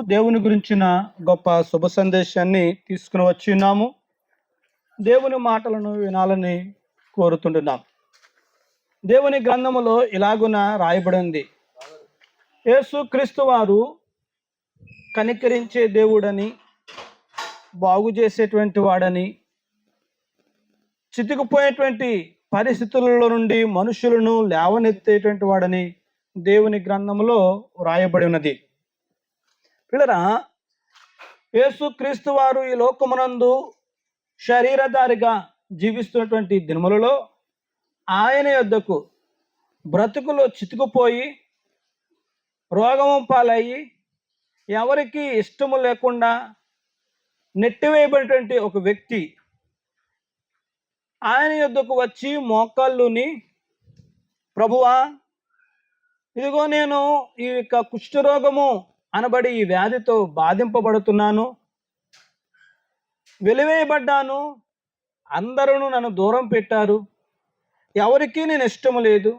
దేవుని గురించిన గొప్ప శుభ సందేశాన్ని తీసుకుని వచ్చి ఉన్నాము. దేవుని మాటలను వినాలని కోరుతుంటున్నాం. దేవుని గ్రంథములో ఇలాగున రాయబడి ఉంది. యేసు క్రీస్తు వారు కనికరించే దేవుడని బాగు చేసేటువంటి వాడని చితికిపోయేటువంటి పరిస్థితులలో నుండి మనుషులను లేవనెత్తేటువంటి వాడని దేవుని గ్రంథంలో వ్రాయబడి ఉన్నది. పిల్లరా యేసు క్రీస్తు వారు ఈ లోకమునందు శరీరధారిగా జీవిస్తున్నటువంటి దినములలో ఆయన యొద్దకు బ్రతుకులో చితుకుపోయి రోగము పాలయ్యి ఎవరికి ఇష్టము లేకుండా నెట్టివేయబడినటువంటి ఒక వ్యక్తి ఆయన యొద్దకు వచ్చి మోకాళ్ళుని ప్రభువా ఇదిగో నేను ఈ యొక్క కుష్ఠరోగము అనబడి ఈ వ్యాధితో బాధింపబడుతున్నాను. వెలివేయబడ్డాను. అందరూ నన్ను దూరం పెట్టారు. ఎవరికీ నేను ఇష్టము లేదు.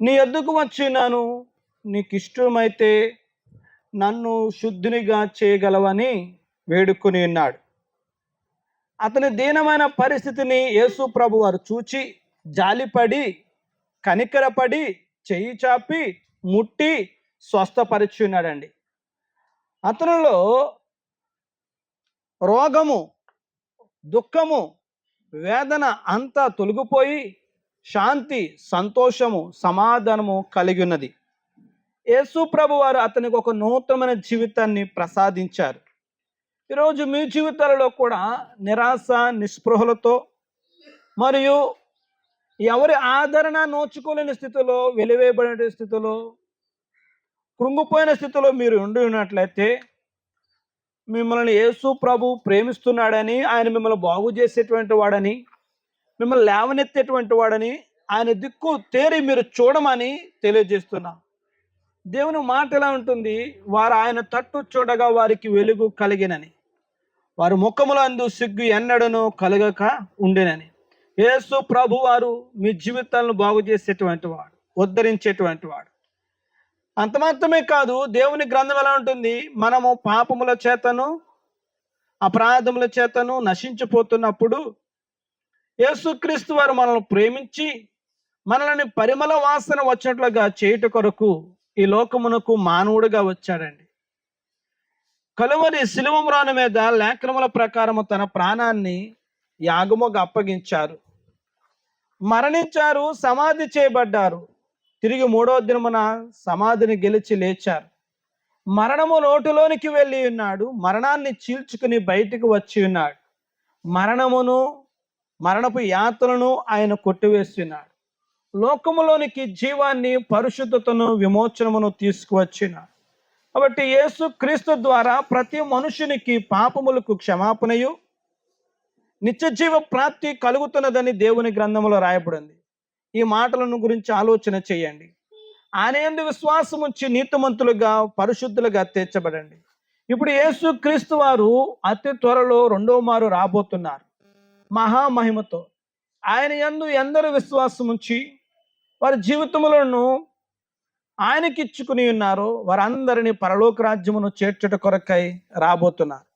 నీ ఎద్దుకు వచ్చినాను నీకు ఇష్టమైతే నన్ను శుద్ధినిగా చేయగలవని వేడుకొని ఉన్నాడు. అతని దీనమైన పరిస్థితిని యేసు ప్రభు వారు చూచి జాలిపడి కనికరపడి చెయ్యి చాపి ముట్టి స్వస్థపరిచి ఉన్నాడండి అతనిలో రోగము దుఃఖము వేదన అంతా తొలగిపోయి శాంతి సంతోషము సమాధానము కలిగి ఉన్నది యేసు ప్రభు వారు అతనికి ఒక నూతనమైన జీవితాన్ని ప్రసాదించారు. ఈరోజు మీ జీవితాలలో కూడా నిరాశ నిస్పృహలతో మరియు ఎవరి ఆదరణ నోచుకోలేని స్థితిలో వెలివేయబడిన స్థితిలో కృంగిపోయిన స్థితిలో మీరు ఉండి ఉన్నట్లయితే మిమ్మల్ని యేసు ప్రభు ప్రేమిస్తున్నాడని ఆయన మిమ్మల్ని బాగు చేసేటువంటి వాడని మిమ్మల్ని లేవనెత్తేటువంటి వాడని ఆయన దిక్కు తేరి మీరు చూడమని తెలియజేస్తున్నాం. దేవుని మాట ఎలా ఉంటుంది? వారు ఆయన తట్టు చూడగా వారికి వెలుగు కలిగినని. వారి ముఖములందు సిగ్గు ఎన్నడను కలగక ఉండేనని. యేసు ప్రభు వారు మీ జీవితాలను బాగు చేసేటువంటి వాడు ఉద్ధరించేటువంటి వాడు. అంత మాత్రమే కాదు దేవుని గ్రంథం ఎలా ఉంటుంది? మనము పాపముల చేతను అపరాధముల చేతను నశించిపోతున్నప్పుడు యేసుక్రీస్తు వారు మనల్ని ప్రేమించి మనల్ని పరిమళ వాసన వచ్చినట్లుగా చేయుట కొరకు ఈ లోకమునకు మానవుడిగా వచ్చాడండి. కలువరి శిలువమ్రాను మీద లేఖనముల ప్రకారము తన ప్రాణాన్ని యాగముగా అప్పగించారు. మరణించారు సమాధి చేయబడ్డారు. తిరిగి మూడో దినమున సమాధిని గెలిచి లేచారు. మరణము నోటిలోనికి వెళ్ళి ఉన్నాడు. మరణాన్ని చీల్చుకుని బయటికి వచ్చి ఉన్నాడు. మరణమును మరణపు యాత్రలను ఆయన కొట్టివేస్తున్నాడు. లోకములోనికి జీవాన్ని పరిశుద్ధతను విమోచనమును తీసుకువచ్చినాడు. కాబట్టి యేసు క్రీస్తు ద్వారా ప్రతి మనుషునికి పాపములకు క్షమాపణయు నిత్యజీవ ప్రాప్తి కలుగుతున్నదని దేవుని గ్రంథంలో రాయబడింది. ఈ మాటలను గురించి ఆలోచన చేయండి. ఆయన విశ్వాసం ఉంచి నీతిమంతులుగా పరిశుద్ధులుగా తీర్చబడండి. ఇప్పుడు యేసు క్రీస్తు వారు అతి త్వరలో రెండో మారు రాబోతున్నారు. మహామహిమతో ఆయన ఎందు ఎందరు విశ్వాసం ఉంచి వారి జీవితములను ఆయనకి ఇచ్చుకుని ఉన్నారో వారందరినీ పరలోక రాజ్యమును చేర్చుట కొరకై రాబోతున్నారు.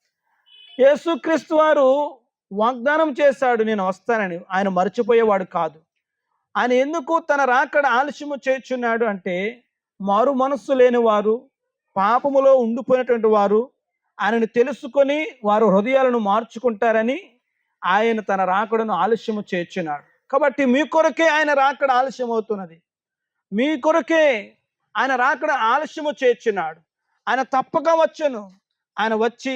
యేసుక్రీస్తు వారు వాగ్దానం చేశాడు నేను వస్తానని. ఆయన మర్చిపోయేవాడు కాదు. ఆయన ఎందుకు తన రాకడ ఆలస్యము చేర్చున్నాడు అంటే మారు మనస్సు లేని వారు పాపములో ఉండిపోయినటువంటి వారు ఆయనను తెలుసుకొని వారు హృదయాలను మార్చుకుంటారని ఆయన తన రాకడను ఆలస్యము చేర్చున్నాడు కాబట్టి మీ కొరకే ఆయన రాకడ ఆలస్యం అవుతున్నది మీ కొరకే ఆయన రాకడ ఆలస్యము చేర్చున్నాడు ఆయన తప్పక వచ్చను. ఆయన వచ్చి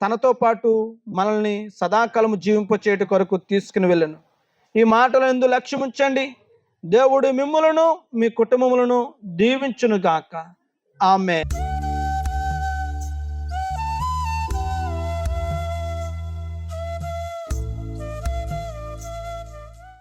తనతో పాటు మనల్ని సదాకాలము జీవింపచేయట కొరకు తీసుకుని వెళ్ళను. ఈ మాటలు ఎందు లక్ష్యం ఉంచండి దేవుడు మిమ్ములను మీ కుటుంబములను దీవించును గాక ఆమె